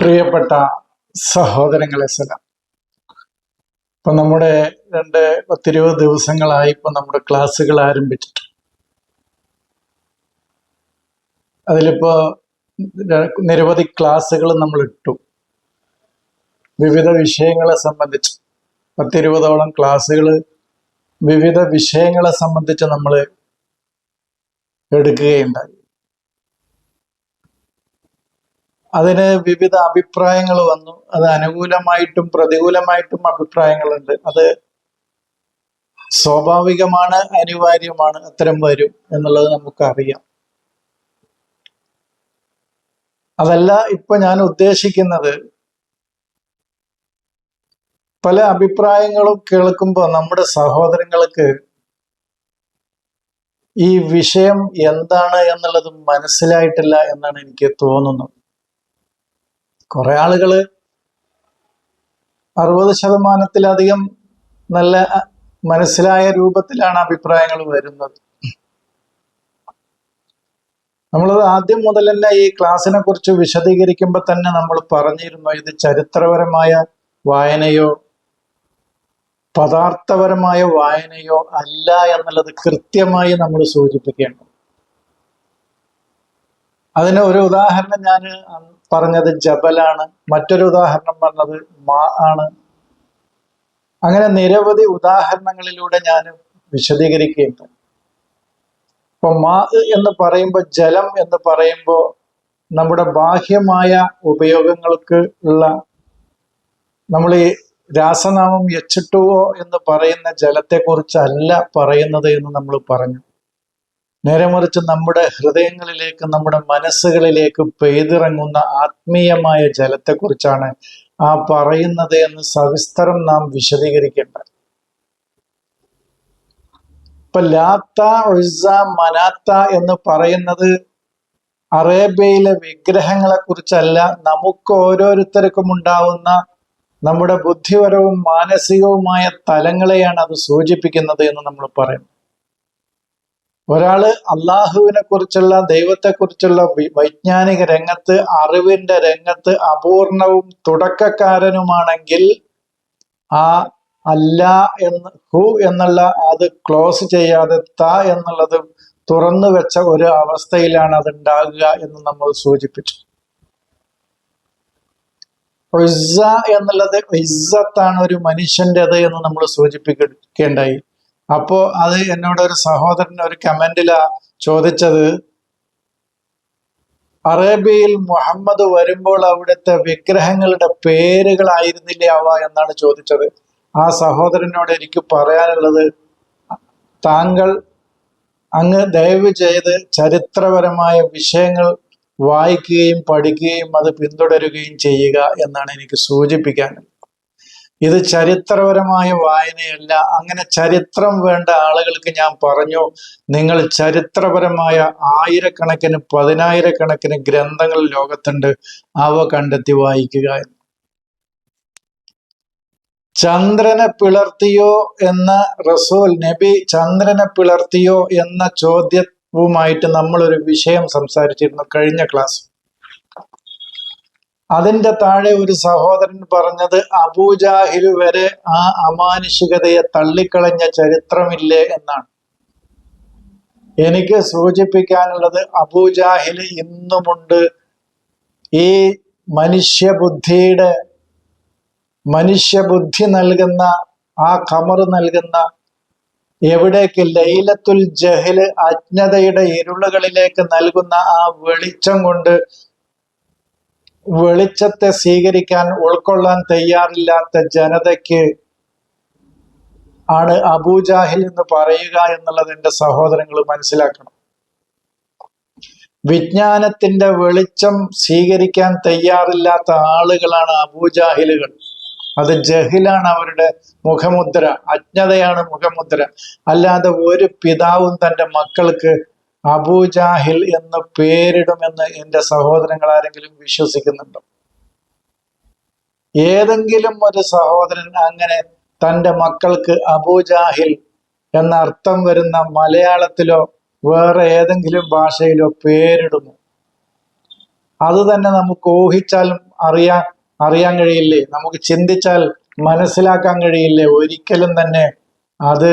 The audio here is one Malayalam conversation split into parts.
പ്രിയപ്പെട്ട സഹോദരങ്ങളെ സലാം. ഇപ്പൊ നമ്മുടെ രണ്ട് പത്തിരുപത് ദിവസങ്ങളായി ഇപ്പൊ നമ്മുടെ ക്ലാസ്സുകൾ ആരംഭിച്ചിട്ടുണ്ട്. അതിലിപ്പോ നിരവധി ക്ലാസ്സുകൾ നമ്മൾ ഇട്ടു. വിവിധ വിഷയങ്ങളെ സംബന്ധിച്ച് പത്തിരുപതോളം ക്ലാസ്സുകൾ വിവിധ വിഷയങ്ങളെ സംബന്ധിച്ച് നമ്മൾ എടുക്കുകയുണ്ടായി. അതിന് വിവിധ അഭിപ്രായങ്ങൾ വന്നു. അത് അനുകൂലമായിട്ടും പ്രതികൂലമായിട്ടും അഭിപ്രായങ്ങളുണ്ട്. അത് സ്വാഭാവികമാണ് അനിവാര്യമാണ് അത്തരം വരും എന്നുള്ളത് നമുക്കറിയാം. അതല്ല ഇപ്പൊ ഞാൻ ഉദ്ദേശിക്കുന്നത് പല അഭിപ്രായങ്ങളും കേൾക്കുമ്പോൾ നമ്മുടെ സഹോദരങ്ങൾക്ക് ഈ വിഷയം എന്താണ് എന്നുള്ളത് മനസ്സിലായിട്ടില്ല എന്നാണ് എനിക്ക് തോന്നുന്നത്. കുറെ ആളുകൾ അറുപത് ശതമാനത്തിലധികം നല്ല മനസ്സിലായ രൂപത്തിലാണ് അഭിപ്രായങ്ങൾ വരുന്നത്. നമ്മളത് ആദ്യം മുതൽ തന്നെ ഈ ക്ലാസ്സിനെ കുറിച്ച് വിശദീകരിക്കുമ്പോൾ തന്നെ നമ്മൾ പറഞ്ഞിരുന്നു ഇത് ചരിത്രപരമായ വായനയോ പദാർത്ഥപരമായ വായനയോ അല്ല എന്നുള്ളത് കൃത്യമായി നമ്മൾ സൂചിപ്പിക്കേണ്ടത് അതിന് ഒരു ഉദാഹരണം ഞാൻ പറഞ്ഞത് ജബലാണ്. മറ്റൊരു ഉദാഹരണം പറഞ്ഞത് മാ ആണ്. അങ്ങനെ നിരവധി ഉദാഹരണങ്ങളിലൂടെ ഞാൻ വിശദീകരിക്കുകയുണ്ട് അപ്പൊ മാ എന്ന് പറയുമ്പോൾ ജലം എന്ന് പറയുമ്പോൾ നമ്മുടെ ബാഹ്യമായ ഉപയോഗങ്ങൾക്ക് ഉള്ള നമ്മൾ ഈ രാസനാമം എച്ചിട്ടുവോ എന്ന് പറയുന്ന ജലത്തെക്കുറിച്ചല്ല പറയുന്നത് എന്ന് നമ്മൾ പറഞ്ഞു. നേരെ മറിച്ച് നമ്മുടെ ഹൃദയങ്ങളിലേക്ക് നമ്മുടെ മനസ്സുകളിലേക്ക് പെയ്തിറങ്ങുന്ന ആത്മീയമായ ജലത്തെക്കുറിച്ചാണ് ആ പറയുന്നത് എന്ന് സവിസ്തരം നാം വിശദീകരിക്കേണ്ടത്. ഇപ്പൊ ലാത്ത ഒഴിസ മനാത്ത എന്ന് പറയുന്നത് അറേബ്യയിലെ വിഗ്രഹങ്ങളെ കുറിച്ചല്ല നമുക്ക് ഓരോരുത്തർക്കും ഉണ്ടാവുന്ന നമ്മുടെ ബുദ്ധിപരവും മാനസികവുമായ തലങ്ങളെയാണ് അത് സൂചിപ്പിക്കുന്നത് എന്ന് നമ്മൾ പറയുന്നു. ഒരാൾ അള്ളാഹുവിനെ കുറിച്ചുള്ള ദൈവത്തെ കുറിച്ചുള്ള വൈജ്ഞാനിക രംഗത്ത് അറിവിന്റെ രംഗത്ത് അപൂർണവും തുടക്കക്കാരനുമാണെങ്കിൽ ആ അല്ല എന്ന് ഹു എന്നുള്ള അത് ക്ലോസ് ചെയ്യാതെ ത എന്നുള്ളത് തുറന്നു വെച്ച ഒരു അവസ്ഥയിലാണ് അത് ഉണ്ടാകുക എന്ന് നമ്മൾ സൂചിപ്പിച്ചു. എന്നുള്ളത് ഇസ്സത്താണ് ഒരു മനുഷ്യന്റെത് എന്ന് നമ്മൾ സൂചിപ്പിക്കേണ്ടായി അപ്പോ അത് എന്നോട് ഒരു സഹോദരൻ ഒരു കമന്റിലാ ചോദിച്ചത് അറേബ്യയിൽ മുഹമ്മദ് വരുമ്പോൾ അവിടുത്തെ വിഗ്രഹങ്ങളുടെ പേരുകളായിരുന്നില്ലേ അവ? എന്നാണ് ചോദിച്ചത്. ആ സഹോദരനോട് എനിക്ക് പറയാനുള്ളത് താങ്കൾ അങ്ങ് ദയവ് ചെയ്ത് ചരിത്രപരമായ വിഷയങ്ങൾ വായിക്കുകയും പഠിക്കുകയും അത് പിന്തുടരുകയും ചെയ്യുക എന്നാണ് എനിക്ക് സൂചിപ്പിക്കാനുള്ളത് ഇത് ചരിത്രപരമായ വായനയല്ല. അങ്ങനെ ചരിത്രം വേണ്ട ആളുകൾക്ക് ഞാൻ പറഞ്ഞു നിങ്ങൾ ചരിത്രപരമായ ആയിരക്കണക്കിന് പതിനായിരക്കണക്കിന് ഗ്രന്ഥങ്ങൾ ലോകത്തുണ്ട്. അവ കണ്ടെത്തി വായിക്കുക ചന്ദ്രനെ പിളർത്തിയോ എന്ന റസൂൽ നബി ചന്ദ്രനെ പിളർത്തിയോ എന്ന ചോദ്യവുമായിട്ട് നമ്മളൊരു വിഷയം സംസാരിച്ചിരുന്നു കഴിഞ്ഞ ക്ലാസ് അതിന്റെ താഴെ ഒരു സഹോദരൻ പറഞ്ഞത് അബൂജാഹിൽ വരെ ആ അമാനുഷികതയെ തള്ളിക്കളഞ്ഞ ചരിത്രമില്ലേ? എന്നാണ്. എനിക്ക് സൂചിപ്പിക്കാനുള്ളത് അബൂജാഹിൽ ഇന്നുമുണ്ട്. ഈ മനുഷ്യബുദ്ധിയുടെ മനുഷ്യബുദ്ധി നൽകുന്ന ആ കമർ നൽകുന്ന എവിടേക്ക് ലൈലത്തുൽ ജഹൽ അജ്ഞതയുടെ ഇരുളുകളിലേക്ക് നൽകുന്ന ആ വെളിച്ചം കൊണ്ട് വെളിച്ചത്തെ സ്വീകരിക്കാൻ ഉൾക്കൊള്ളാൻ തയ്യാറില്ലാത്ത ജനതയ്ക്ക് ആണ് അബൂജാഹിൽ എന്ന് പറയുക എന്നുള്ളത് എന്റെ സഹോദരങ്ങൾ മനസ്സിലാക്കണം. വിജ്ഞാനത്തിന്റെ വെളിച്ചം സ്വീകരിക്കാൻ തയ്യാറില്ലാത്ത ആളുകളാണ് അബൂജാഹിലുകൾ. അത് ജഹിലാണ് അവരുടെ മുഖമുദ്ര അജ്ഞതയാണ് മുഖമുദ്ര. അല്ലാതെ ഒരു പിതാവും തന്റെ മക്കൾക്ക് അബൂജാഹിൽ എന്ന് പേരിടുമെന്ന് എന്റെ സഹോദരങ്ങൾ ആരെങ്കിലും വിശ്വസിക്കുന്നുണ്ടോ? ഏതെങ്കിലും ഒരു സഹോദരൻ അങ്ങനെ തന്റെ മക്കൾക്ക് അബൂജാഹിൽ എന്ന അർത്ഥം വരുന്ന മലയാളത്തിലോ വേറെ ഏതെങ്കിലും ഭാഷയിലോ പേരിടുന്നു അത് തന്നെ നമുക്ക് ഊഹിച്ചാലും അറിയാൻ അറിയാൻ കഴിയില്ലേ? നമുക്ക് ചിന്തിച്ചാൽ മനസ്സിലാക്കാൻ കഴിയില്ലേ? ഒരിക്കലും തന്നെ അത്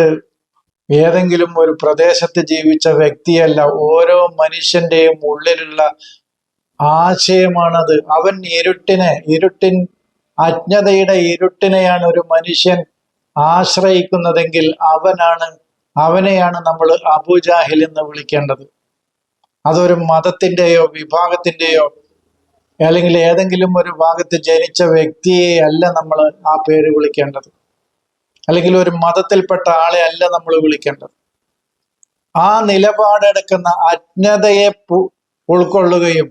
ഏതെങ്കിലും ഒരു പ്രദേശത്ത് ജീവിച്ച വ്യക്തിയല്ല ഓരോ മനുഷ്യന്റെയും ഉള്ളിലുള്ള ആശയമാണത്. അവൻ ഇരുട്ടിനെ ഇരുട്ടിൻ അജ്ഞതയുടെ ഇരുട്ടിനെയാണ് ഒരു മനുഷ്യൻ ആശ്രയിക്കുന്നതെങ്കിൽ അവനാണ് അവനെയാണ് നമ്മൾ അബുജാഹിൽ എന്ന് വിളിക്കേണ്ടത്. അതൊരു മതത്തിന്റെയോ വിഭാഗത്തിന്റെയോ അല്ലെങ്കിൽ ഏതെങ്കിലും ഒരു ഭാഗത്ത് ജനിച്ച വ്യക്തിയെ അല്ല നമ്മൾ ആ പേര് വിളിക്കേണ്ടത്. അല്ലെങ്കിൽ ഒരു മതത്തിൽപ്പെട്ട ആളെ അല്ല നമ്മൾ വിളിക്കേണ്ടത്. ആ നിലപാടെടുക്കുന്ന അജ്ഞതയെ ഉൾക്കൊള്ളുകയും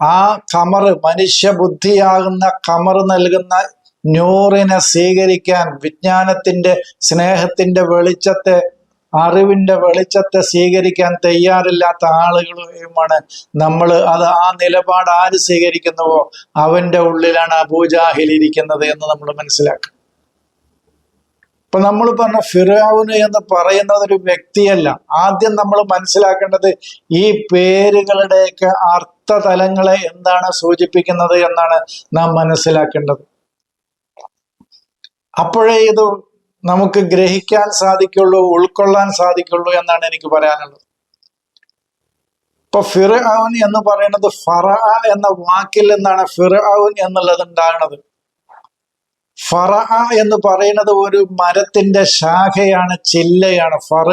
ആ കമർ മനുഷ്യബുദ്ധിയാകുന്ന കമർ നൽകുന്ന നൂറിനെ സ്വീകരിക്കാൻ വിജ്ഞാനത്തിന്റെ സ്നേഹത്തിന്റെ വെളിച്ചത്തെ അറിവിന്റെ വെളിച്ചത്തെ സ്വീകരിക്കാൻ തയ്യാറില്ലാത്ത ആളുകളുമാണ് നമ്മൾ. അത് ആ നിലപാട് ആര് സ്വീകരിക്കുന്നുവോ അവന്റെ ഉള്ളിലാണ് അബൂജാഹിൽ ഇരിക്കുന്നത് എന്ന് നമ്മൾ മനസ്സിലാക്കുക ഇപ്പൊ നമ്മൾ പറഞ്ഞ ഫിറാവുന് എന്ന് പറയുന്നത് ഒരു വ്യക്തിയല്ല. ആദ്യം നമ്മൾ മനസ്സിലാക്കേണ്ടത് ഈ പേരുകളുടെയൊക്കെ അർത്ഥതലങ്ങളെ എന്താണ് സൂചിപ്പിക്കുന്നത് എന്നാണ് നാം മനസ്സിലാക്കേണ്ടത്. അപ്പോഴേ ഇത് നമുക്ക് ഗ്രഹിക്കാൻ സാധിക്കുള്ളൂ ഉൾക്കൊള്ളാൻ സാധിക്കുള്ളൂ എന്നാണ് എനിക്ക് പറയാനുള്ളത്. ഇപ്പൊ ഫിറൌൻ എന്ന് പറയുന്നത് ഫറ എന്ന വാക്കിൽ നിന്നാണ് ഫിറൌൻ എന്നുള്ളത് ഉണ്ടാകുന്നത്. ഫറ എന്ന് പറയുന്നത് ഒരു മരത്തിന്റെ ശാഖയാണ് ചില്ലയാണ്. ഫറ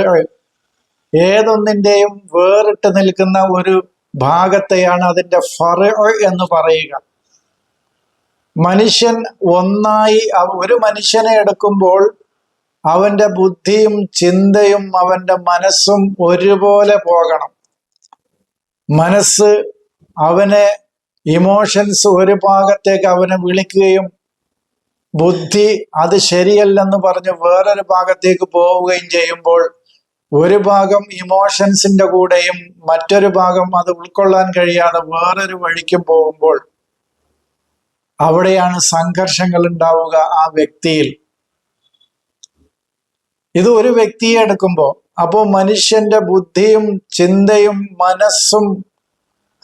ഏതൊന്നിന്റെയും വേറിട്ട് നിൽക്കുന്ന ഒരു ഭാഗത്തെയാണ് അതിന്റെ ഫറ എന്ന് പറയുക. മനുഷ്യൻ ഒന്നായി ഒരു മനുഷ്യനെ എടുക്കുമ്പോൾ അവന്റെ ബുദ്ധിയും ചിന്തയും അവന്റെ മനസ്സും ഒരുപോലെ പോകണം. മനസ്സ് അവനെ ഇമോഷൻസ് ഒരു ഭാഗത്തേക്ക് അവനെ വിളിക്കുകയും ബുദ്ധി അത് ശരിയല്ലെന്ന് പറഞ്ഞ് വേറൊരു ഭാഗത്തേക്ക് പോവുകയും ചെയ്യുമ്പോൾ ഒരു ഭാഗം ഇമോഷൻസിന്റെ കൂടെയും മറ്റൊരു ഭാഗം അത് ഉൾക്കൊള്ളാൻ കഴിയാതെ വേറൊരു വഴിക്കും പോകുമ്പോൾ അവിടെയാണ് സംഘർഷങ്ങൾ ഉണ്ടാവുക ആ വ്യക്തിയിൽ. ഇത് ഒരു വ്യക്തിയെ എടുക്കുമ്പോൾ അപ്പോൾ മനുഷ്യന്റെ ബുദ്ധിയും ചിന്തയും മനസ്സും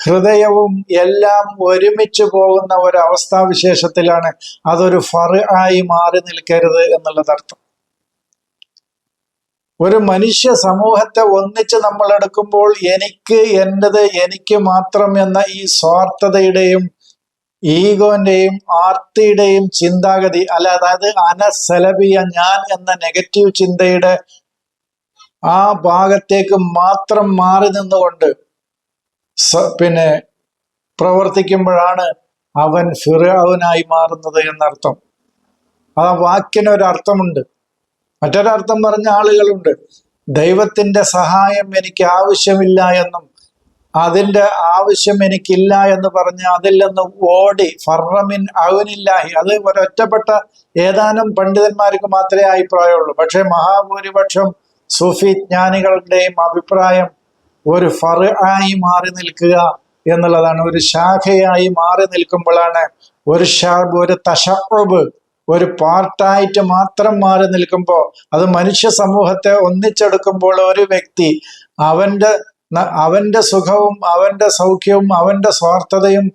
ഹൃദയവും എല്ലാം ഒരുമിച്ച് പോകുന്ന ഒരു അവസ്ഥാവിശേഷത്തിലാണ് അതൊരു ഫർ ആയി മാറി നിൽക്കരുത് എന്നുള്ളത് അർത്ഥം. ഒരു മനുഷ്യ സമൂഹത്തെ ഒന്നിച്ച് നമ്മൾ എടുക്കുമ്പോൾ എനിക്ക് എന്റെത് എനിക്ക് മാത്രം എന്ന ഈ സ്വാർത്ഥതയുടെയും ഈഗോന്റെയും ആർത്തിയുടെയും ചിന്താഗതി അല്ല അതായത് അനസലബിയ ഞാൻ എന്ന നെഗറ്റീവ് ചിന്തയുടെ ആ ഭാഗത്തേക്ക് മാത്രം മാറി നിന്നുകൊണ്ട് പിന്നെ പ്രവർത്തിക്കുമ്പോഴാണ് അവൻ ഫിറാവുനായി മാറുന്നത് എന്നർത്ഥം. ആ വാക്കിന് ഒരു അർത്ഥമുണ്ട് മറ്റൊരർത്ഥം പറഞ്ഞ ആളുകളുണ്ട്. ദൈവത്തിന്റെ സഹായം എനിക്ക് ആവശ്യമില്ല എന്നും അതിന്റെ ആവശ്യം എനിക്കില്ല എന്ന് പറഞ്ഞ് അതിൽ നിന്ന് ഓടി ഫറമിൻ അവനില്ലാഹി. അത് ഒരൊറ്റപ്പെട്ട ഏതാനും പണ്ഡിതന്മാർക്ക് മാത്രമേ അഭിപ്രായമുള്ളൂ പക്ഷെ മഹാഭൂരിപക്ഷം സൂഫി ജ്ഞാനികളുടെയും അഭിപ്രായം ഒരു ഫറ ആയി മാറി നിൽക്കുക എന്നുള്ളതാണ്. ഒരു ശാഖയായി മാറി നിൽക്കുമ്പോഴാണ് ഒരു ഷാബ് ഒരു തഷറബ് ഒരു പാർട്ടായിട്ട് മാത്രം മാറി നിൽക്കുമ്പോൾ അത് മനുഷ്യ സമൂഹത്തെ ഒന്നിച്ചെടുക്കുമ്പോൾ ഒരു വ്യക്തി അവന്റെ അവന്റെ സുഖവും അവന്റെ സൗഖ്യവും അവന്റെ സ്വാർത്ഥതയും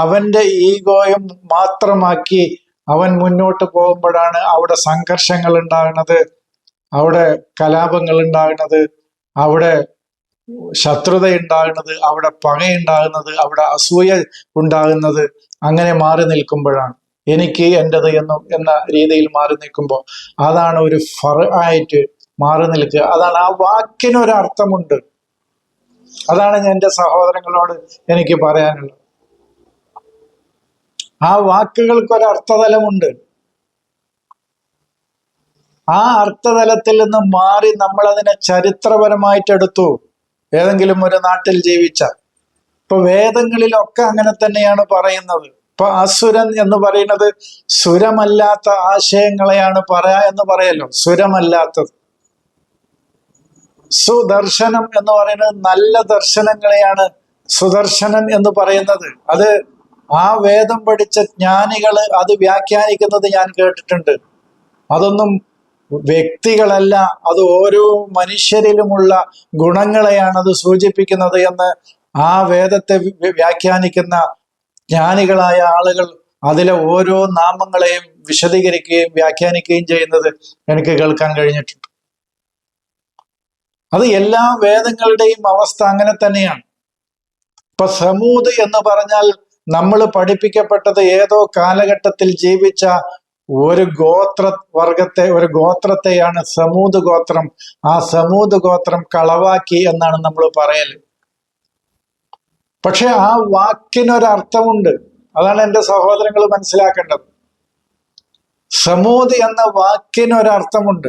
അവന്റെ ഈഗോയും മാത്രമാക്കി അവൻ മുന്നോട്ട് പോകുമ്പോഴാണ് അവിടെ സംഘർഷങ്ങൾ ഉണ്ടാകുന്നത് അവിടെ കലാപങ്ങൾ ഉണ്ടാകുന്നത് അവിടെ ശത്രുത ഉണ്ടാകുന്നത് അവിടെ പകയുണ്ടാകുന്നത് അവിടെ അസൂയ ഉണ്ടാകുന്നത് അങ്ങനെ മാറി നിൽക്കുമ്പോഴാണ്. എനിക്ക് എന്റെത് എന്നും എന്ന രീതിയിൽ മാറി നിൽക്കുമ്പോൾ അതാണ് ഒരു ഫർ ആയിട്ട് മാറി നിൽക്കുക. അതാണ് ആ വാക്കിനൊരർത്ഥമുണ്ട് അതാണ് ഞാൻ എന്റെ സഹോദരങ്ങളോട് എനിക്ക് പറയാനുള്ളത്. ആ വാക്കുകൾക്ക് ഒരു അർത്ഥതലമുണ്ട്. ആ അർത്ഥതലത്തിൽ നിന്ന് മാറി നമ്മൾ അതിനെ ചരിത്രപരമായിട്ട് എടുത്തു ഏതെങ്കിലും ഒരു നാട്ടിൽ ജീവിച്ച ഇപ്പൊ വേദങ്ങളിലൊക്കെ അങ്ങനെ തന്നെയാണ് പറയുന്നത്. ഇപ്പൊ അസുരൻ എന്ന് പറയുന്നത് സുരമല്ലാത്ത ആശയങ്ങളെയാണ് പറയാ എന്ന് പറയല്ലോ. സുരമല്ലാത്തത്. സുദർശനം എന്ന് പറയുന്നത് നല്ല ദർശനങ്ങളെയാണ് സുദർശനൻ എന്ന് പറയുന്നത്. അത് ആ വേദം പഠിച്ച ജ്ഞാനികൾ അത് വ്യാഖ്യാനിക്കുന്നത് ഞാൻ കേട്ടിട്ടുണ്ട്. അതൊന്നും വ്യക്തികളല്ല അത് ഓരോ മനുഷ്യരിലുമുള്ള ഗുണങ്ങളെയാണ് അത് സൂചിപ്പിക്കുന്നത് എന്ന് ആ വേദത്തെ വ്യാഖ്യാനിക്കുന്ന ജ്ഞാനികളായ ആളുകൾ അതിലെ ഓരോ നാമങ്ങളെയും വിശദീകരിക്കുകയും വ്യാഖ്യാനിക്കുകയും ചെയ്യുന്നത് എനിക്ക് കേൾക്കാൻ കഴിഞ്ഞിട്ടുണ്ട്. അത് എല്ലാ വേദങ്ങളുടെയും അവസ്ഥ അങ്ങനെ തന്നെയാണ്. ഇപ്പൊ സമൂത് എന്ന് പറഞ്ഞാൽ നമ്മൾ പഠിപ്പിക്കപ്പെട്ടത് ഏതോ കാലഘട്ടത്തിൽ ജീവിച്ച ഒരു ഗോത്ര വർഗത്തെ ഒരു ഗോത്രത്തെയാണ് സമൂത് ഗോത്രം ആ സമൂത് ഗോത്രം കളവാക്കി എന്നാണ് നമ്മൾ പറയൽ പക്ഷെ ആ വാക്കിനൊരർത്ഥമുണ്ട്. അതാണ് എന്റെ സഹോദരങ്ങൾ മനസ്സിലാക്കേണ്ടത്. സമൂത് എന്ന വാക്കിനൊരർത്ഥമുണ്ട്.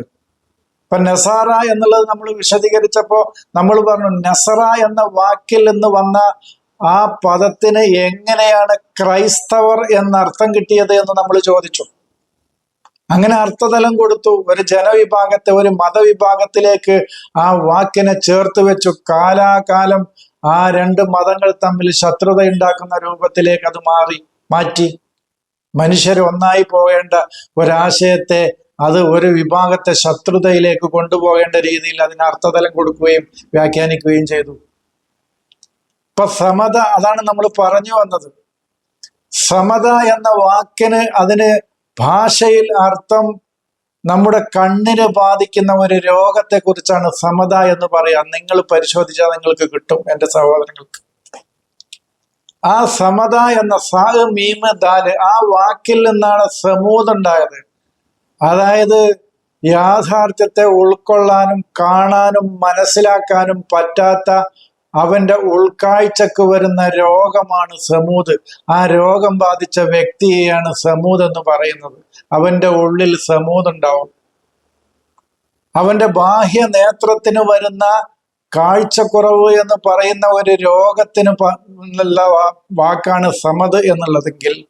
ഇപ്പൊ നെസാറ എന്നുള്ളത് നമ്മൾ വിശദീകരിച്ചപ്പോ നമ്മൾ പറഞ്ഞു നെസറ എന്ന വാക്കിൽ നിന്ന് വന്ന ആ പദത്തിന് എങ്ങനെയാണ് ക്രൈസ്തവർ എന്നർത്ഥം കിട്ടിയത് എന്ന് നമ്മൾ ചോദിച്ചു. അങ്ങനെ അർത്ഥതലം കൊടുത്തു. ഒരു ജനവിഭാഗത്തെ ഒരു മതവിഭാഗത്തിലേക്ക് ആ വാക്കിനെ ചേർത്ത് വെച്ചു. കാലാകാലം ആ രണ്ട് മതങ്ങൾ തമ്മിൽ ശത്രുത ഉണ്ടാക്കുന്ന രൂപത്തിലേക്ക് അത് മാറി മാറ്റി. മനുഷ്യർ ഒന്നായി പോകേണ്ട ഒരാശയത്തെ അത് ഒരു വിഭാഗത്തെ ശത്രുതയിലേക്ക് കൊണ്ടുപോകേണ്ട രീതിയിൽ അതിന് അർത്ഥതലം കൊടുക്കുകയും വ്യാഖ്യാനിക്കുകയും ചെയ്തു. ഇപ്പൊ സമത അതാണ് നമ്മൾ പറഞ്ഞു വന്നത്. സമത എന്ന വാക്കിന് അതിന് ഭാഷയിൽ അർത്ഥം നമ്മുടെ കണ്ണിന് ബാധിക്കുന്ന ഒരു രോഗത്തെ കുറിച്ചാണ് സമത എന്ന് പറയാം. നിങ്ങൾ പരിശോധിച്ചാൽ നിങ്ങൾക്ക് കിട്ടും എന്റെ സഹോദരങ്ങൾക്ക്. ആ സമത എന്ന സാ മീമ ദാൽ ആ വാക്കിൽ നിന്നാണ് സമൂതുണ്ടായത് അതായത് യാഥാർത്ഥ്യത്തെ ഉൾക്കൊള്ളാനും കാണാനും മനസ്സിലാക്കാനും പറ്റാത്ത അവന്റെ ഉൾക്കാഴ്ചക്ക് വരുന്ന രോഗമാണ് സമൂത്. ആ രോഗം ബാധിച്ച വ്യക്തിയെയാണ് സമൂത് എന്ന് പറയുന്നത്. അവന്റെ ഉള്ളിൽ സമൂത് ഉണ്ടാവും. അവന്റെ ബാഹ്യ നേത്രത്തിന് വരുന്ന കാഴ്ചക്കുറവ് എന്ന് പറയുന്ന ഒരു രോഗത്തിന് വാക്കാണ് സമത് എന്നുള്ളതെങ്കിൽ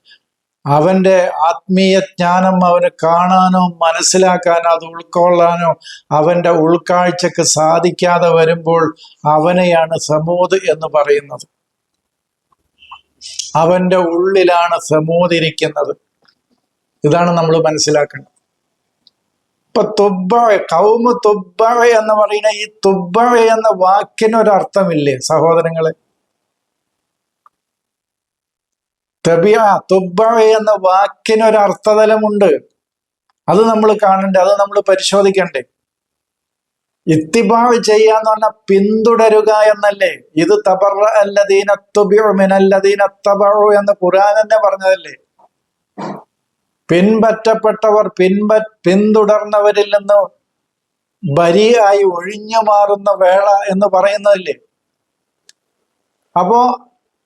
അവന്റെ ആത്മീയ ജ്ഞാനം അവന് കാണാനോ മനസ്സിലാക്കാനോ അത് ഉൾക്കൊള്ളാനോ അവന്റെ ഉൾക്കാഴ്ചക്ക് സാധിക്കാതെ വരുമ്പോൾ അവനെയാണ് സമൂത് എന്ന് പറയുന്നത്. അവന്റെ ഉള്ളിലാണ് സമൂതിരിക്കുന്നത് ഇതാണ് നമ്മൾ മനസ്സിലാക്കേണ്ടത് ഇപ്പൊ തുബ്ബ കൗമ തുബ്ബ എന്ന് പറയുന്ന ഈ തുബ്ബ എന്ന വാക്കിനൊരർത്ഥമില്ലേ സഹോദരങ്ങളെ? തബിയ തുബ എന്ന വാക്കിനൊരു അർത്ഥതലമുണ്ട് അത് നമ്മൾ കാണണ്ടേ അത് നമ്മൾ പരിശോധിക്കണ്ടേ. ഇത്തിബാവ് ചെയ്യാന്ന് പറഞ്ഞാൽ പിന്തുടരുക എന്നല്ലേ? ഇത് തബറ അല്ലദീന തുബിഉ മിനല്ലദീന തബഉ എന്ന് ഖുറാൻ തന്നെ പറഞ്ഞതല്ലേ? പിൻപറ്റപ്പെട്ടവർ പിൻപ പിന്തുടർന്നവരിൽ നിന്ന് ബരിയായി ഒഴിഞ്ഞു മാറുന്ന വേള എന്ന് പറയുന്നതല്ലേ? അപ്പോ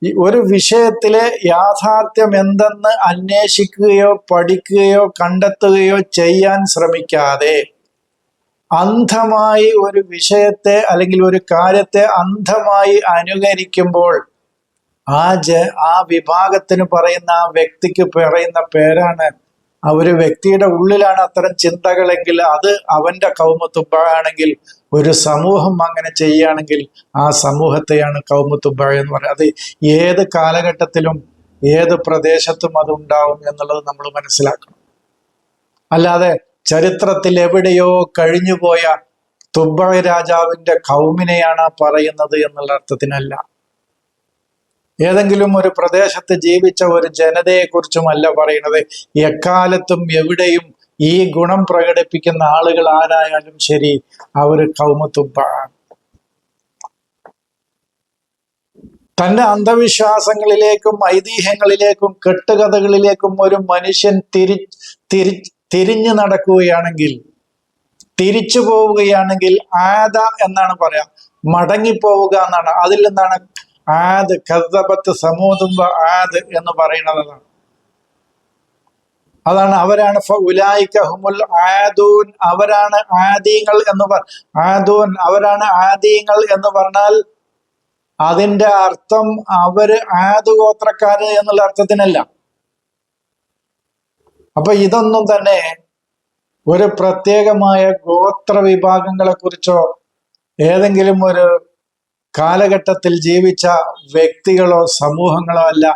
ഒരു വിഷയത്തിലെ യാഥാർത്ഥ്യം എന്തെന്ന് അന്വേഷിക്കുകയോ പഠിക്കുകയോ കണ്ടെത്തുകയോ ചെയ്യാൻ ശ്രമിക്കാതെ അന്ധമായി ഒരു വിഷയത്തെ അല്ലെങ്കിൽ ഒരു കാര്യത്തെ അന്ധമായി അനുകരിക്കുമ്പോൾ ആ ജ ആ വിഭാഗത്തിന് പറയുന്ന ആ വ്യക്തിക്ക് പറയുന്ന പേരാണ് ആ ഒരു വ്യക്തിയുടെ ഉള്ളിലാണ് അത്തരം ചിന്തകളെങ്കിൽ അത് അവന്റെ കൗമത്തുബ്ബാണെങ്കിൽ ഒരു സമൂഹം അങ്ങനെ ചെയ്യുകയാണെങ്കിൽ ആ സമൂഹത്തെയാണ് കൗമത്തുബ്ബ എന്ന് പറയുന്നത്. അത് ഏത് കാലഘട്ടത്തിലും ഏത് പ്രദേശത്തും അത് ഉണ്ടാവും എന്നുള്ളത് നമ്മൾ മനസ്സിലാക്കണം. അല്ലാതെ ചരിത്രത്തിൽ എവിടെയോ കഴിഞ്ഞുപോയ തുബ്ബ രാജാവിന്റെ കൗമിനെയാണ് പറയുന്നത് എന്നുള്ള അർത്ഥത്തിനല്ല. ഏതെങ്കിലും ഒരു പ്രദേശത്ത് ജീവിച്ച ഒരു ജനതയെക്കുറിച്ചുമല്ല പറയുന്നത്. എക്കാലത്തും എവിടെയും ഈ ഗുണം പ്രകടിപ്പിക്കുന്ന ആളുകൾ ആരായാലും ശരി അവർ കൗമത്തുബ്ബാണ് തന്റെ അന്ധവിശ്വാസങ്ങളിലേക്കും ഐതിഹ്യങ്ങളിലേക്കും കെട്ടുകഥകളിലേക്കും ഒരു മനുഷ്യൻ തിരി തിരി തിരിഞ്ഞു നടക്കുകയാണെങ്കിൽ തിരിച്ചു പോവുകയാണെങ്കിൽ ആദ എന്നാണ് പറയാ. മടങ്ങിപ്പോവുക എന്നാണ്. അതിൽ നിന്നാണ് ആദ് കഥപത്ത് സമൂതുമ്പ ആദ് എന്ന് പറയുന്നതാണ്. അതാണ് അവരാണ് ഹുമുൽ ആദൂൻ. അവരാണ് ആദീങ്ങൾ എന്ന് പറ ആദൂൻ. അവരാണ് ആദീങ്ങൾ എന്ന് പറഞ്ഞാൽ അതിന്റെ അർത്ഥം അവർ ആദ് ഗോത്രക്കാര് എന്നുള്ള അർത്ഥത്തിനല്ല. അപ്പൊ ഇതൊന്നും തന്നെ ഒരു പ്രത്യേകമായ ഗോത്ര വിഭാഗങ്ങളെ കുറിച്ചോ ഏതെങ്കിലും ഒരു കാലഘട്ടത്തിൽ ജീവിച്ച വ്യക്തികളോ സമൂഹങ്ങളോ അല്ല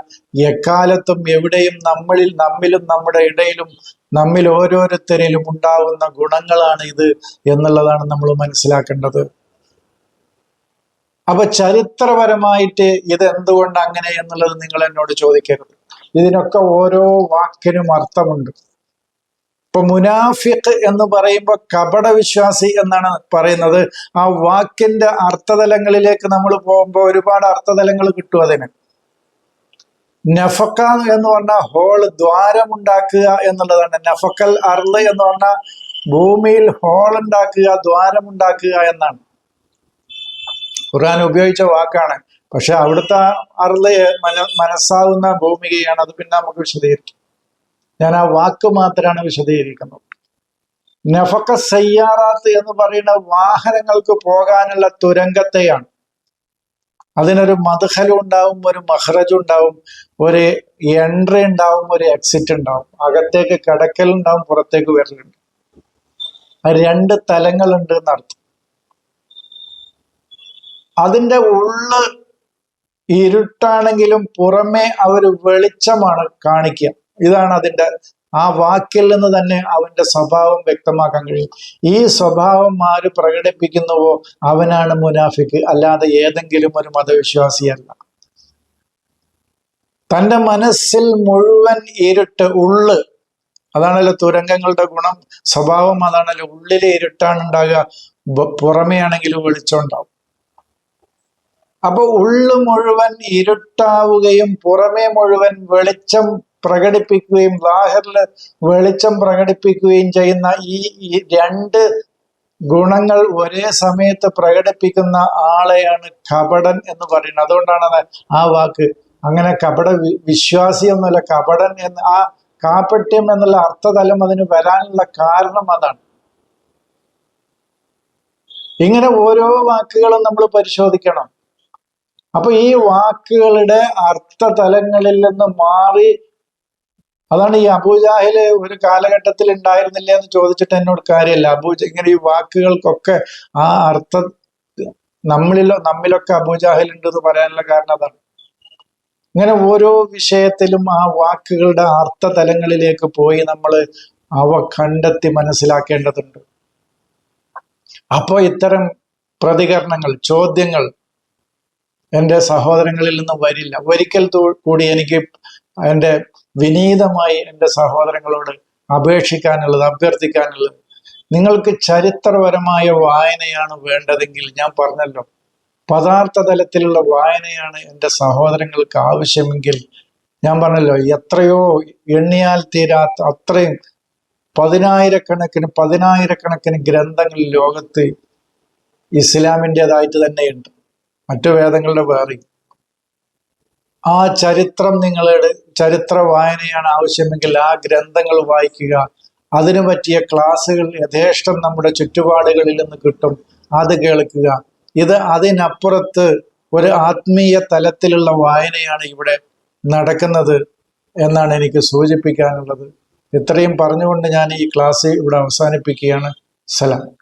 എക്കാലത്തും എവിടെയും നമ്മളിൽ നമ്മിലും നമ്മുടെ ഇടയിലും നമ്മിൽ ഓരോരുത്തരിലും ഉണ്ടാവുന്ന ഗുണങ്ങളാണ് ഇത് എന്നുള്ളതാണ് നമ്മൾ മനസ്സിലാക്കേണ്ടത്. അപ്പൊ ചരിത്രപരമായിട്ട് ഇത് എന്തുകൊണ്ട് അങ്ങനെ എന്നുള്ളത് നിങ്ങൾ എന്നോട് ചോദിക്കരുത്. ഇതിനൊക്കെ ഓരോ വാക്കിനും അർത്ഥമുണ്ട്. ഇപ്പൊ മുനാഫിഖ് എന്ന് പറയുമ്പോൾ കപട വിശ്വാസി എന്നാണ് പറയുന്നത്. ആ വാക്കിന്റെ അർത്ഥതലങ്ങളിലേക്ക് നമ്മൾ പോകുമ്പോൾ ഒരുപാട് അർത്ഥതലങ്ങൾ കിട്ടും അതിന്. നഫക്ക എന്ന് പറഞ്ഞാൽ ഹോൾ ദ്വാരമുണ്ടാക്കുക എന്നുള്ളതാണ്. നഫക്കൽ അർൾ എന്ന് പറഞ്ഞാൽ ഭൂമിയിൽ ഹോൾ ഉണ്ടാക്കുക ദ്വാരമുണ്ടാക്കുക എന്നാണ്. ഖുർആൻ ഉപയോഗിച്ച വാക്കാണ്. പക്ഷെ അവിടുത്തെ അർൾ മന മനസ്സാവുന്ന ഭൂമികയാണ്. അത് പിന്നെ നമുക്ക് വിശദീകരിക്കും. ഞാൻ ആ വാക്ക് മാത്രമാണ് വിശദീകരിക്കുന്നത്. നഫക്ക സയ്യാറാത്ത് എന്ന് പറയുന്ന വാഹനങ്ങൾക്ക് പോകാനുള്ള തുരങ്കത്തെയാണ്. അതിനൊരു മധുഹലും ഉണ്ടാവും ഒരു മഹ്റജും ഉണ്ടാവും ഒരു എൻട്രി ഉണ്ടാവും ഒരു എക്സിറ്റ് ഉണ്ടാവും. അകത്തേക്ക് കടക്കലുണ്ടാവും പുറത്തേക്ക് വരലുണ്ട് രണ്ട് തലങ്ങളുണ്ട് എന്നർത്ഥം. അതിന്റെ ഉള്ള് ഇരുട്ടാണെങ്കിലും പുറമേ അവർ വെളിച്ചമാണ് കാണിക്കുക. ഇതാണ് അതിന്റെ ആ വാക്കിൽ നിന്ന് തന്നെ അവന്റെ സ്വഭാവം വ്യക്തമാക്കാൻ കഴിയും. ഈ സ്വഭാവം ആര് പ്രകടിപ്പിക്കുന്നുവോ അവനാണ് മുനാഫിക്ക്. അല്ലാതെ ഏതെങ്കിലും ഒരു മതവിശ്വാസിയല്ല. തന്റെ മനസ്സിൽ മുഴുവൻ ഇരുട്ട് ഉള്ള്. അതാണല്ലോ തുരങ്കങ്ങളുടെ ഗുണം. സ്വഭാവം അതാണല്ലോ ഉള്ളിലെ ഇരുട്ടാണ് ഉണ്ടാകുക പുറമേ ആണെങ്കിലും വെളിച്ചം ഉണ്ടാവും അപ്പൊ ഉള്ളു മുഴുവൻ ഇരുട്ടാവുകയും പുറമേ മുഴുവൻ വെളിച്ചം പ്രകടിപ്പിക്കുകയും ലാഹറിൽ വെളിച്ചം പ്രകടിപ്പിക്കുകയും ചെയ്യുന്ന ഈ രണ്ട് ഗുണങ്ങൾ ഒരേ സമയത്ത് പ്രകടിപ്പിക്കുന്ന ആളെയാണ് കപടൻ എന്ന് പറയുന്നത്. അതുകൊണ്ടാണ് ആ വാക്ക്. അങ്ങനെ കപട വിശ്വാസി എന്നല്ല കപടൻ എന്ന് ആ കാപ്പട്യം എന്നുള്ള അർത്ഥതലം അതിന് വരാനുള്ള കാരണം അതാണ്. ഇങ്ങനെ ഓരോ വാക്കുകളും നമ്മൾ പരിശോധിക്കണം. അപ്പൊ ഈ വാക്കുകളുടെ അർത്ഥതലങ്ങളിൽ നിന്ന് മാറി അതാണ് ഈ അബൂജാഹിൽ ഒരു കാലഘട്ടത്തിൽ ഉണ്ടായിരുന്നില്ല എന്ന് ചോദിച്ചിട്ട് എന്നോട് കാര്യമല്ല. അബൂജ ഇങ്ങനെ ഈ വാക്കുകൾക്കൊക്കെ ആ അർത്ഥ നമ്മളിലോ നമ്മിലൊക്കെ അബൂജാഹിൽ ഉണ്ട് എന്ന് പറയാനുള്ള കാരണം അതാണ്. ഇങ്ങനെ ഓരോ വിഷയത്തിലും ആ വാക്കുകളുടെ അർത്ഥ തലങ്ങളിലേക്ക് പോയി നമ്മൾ അവ കണ്ടെത്തി മനസ്സിലാക്കേണ്ടതുണ്ട്. അപ്പോൾ ഇത്തരം പ്രതികരണങ്ങൾ ചോദ്യങ്ങൾ എന്റെ സഹോദരങ്ങളിൽ നിന്ന് വരില്ല. ഒരിക്കൽ കൂടി എനിക്ക് എന്റെ വിനീതമായി എന്റെ സഹോദരങ്ങളോട് അപേക്ഷിക്കാനുള്ളത് അഭ്യർത്ഥിക്കാനുള്ളത്. നിങ്ങൾക്ക് ചരിത്രപരമായ വായനയാണ് വേണ്ടതെങ്കിൽ ഞാൻ പറഞ്ഞല്ലോ. പദാർത്ഥ തലത്തിലുള്ള വായനയാണ് എന്റെ സഹോദരങ്ങൾക്ക് ആവശ്യമെങ്കിൽ ഞാൻ പറഞ്ഞല്ലോ എത്രയോ എണ്ണിയാൽ തീരാത്ത അത്രയും പതിനായിരക്കണക്കിന് പതിനായിരക്കണക്കിന് ഗ്രന്ഥങ്ങൾ ലോകത്ത് ഇസ്ലാമിന്റെതായിട്ട് തന്നെയുണ്ട്. മറ്റു വേദങ്ങളുടെ വേറെ ആ ചരിത്രം നിങ്ങളുടെ ചരിത്ര വായനയാണ് ആവശ്യമെങ്കിൽ ആ ഗ്രന്ഥങ്ങൾ വായിക്കുക. അതിനു പറ്റിയ ക്ലാസ്സുകൾ യഥേഷ്ടം നമ്മുടെ ചുറ്റുപാടുകളിൽ നിന്ന് കിട്ടും. അത് കേൾക്കുക. ഇത് അതിനപ്പുറത്ത് ഒരു ആത്മീയ തലത്തിലുള്ള വായനയാണ് ഇവിടെ നടക്കുന്നത് എന്നാണ് എനിക്ക് സൂചിപ്പിക്കാനുള്ളത്. ഇത്രയും പറഞ്ഞുകൊണ്ട് ഞാൻ ഈ ക്ലാസ് ഇവിടെ അവസാനിപ്പിക്കുകയാണ്. സലാം.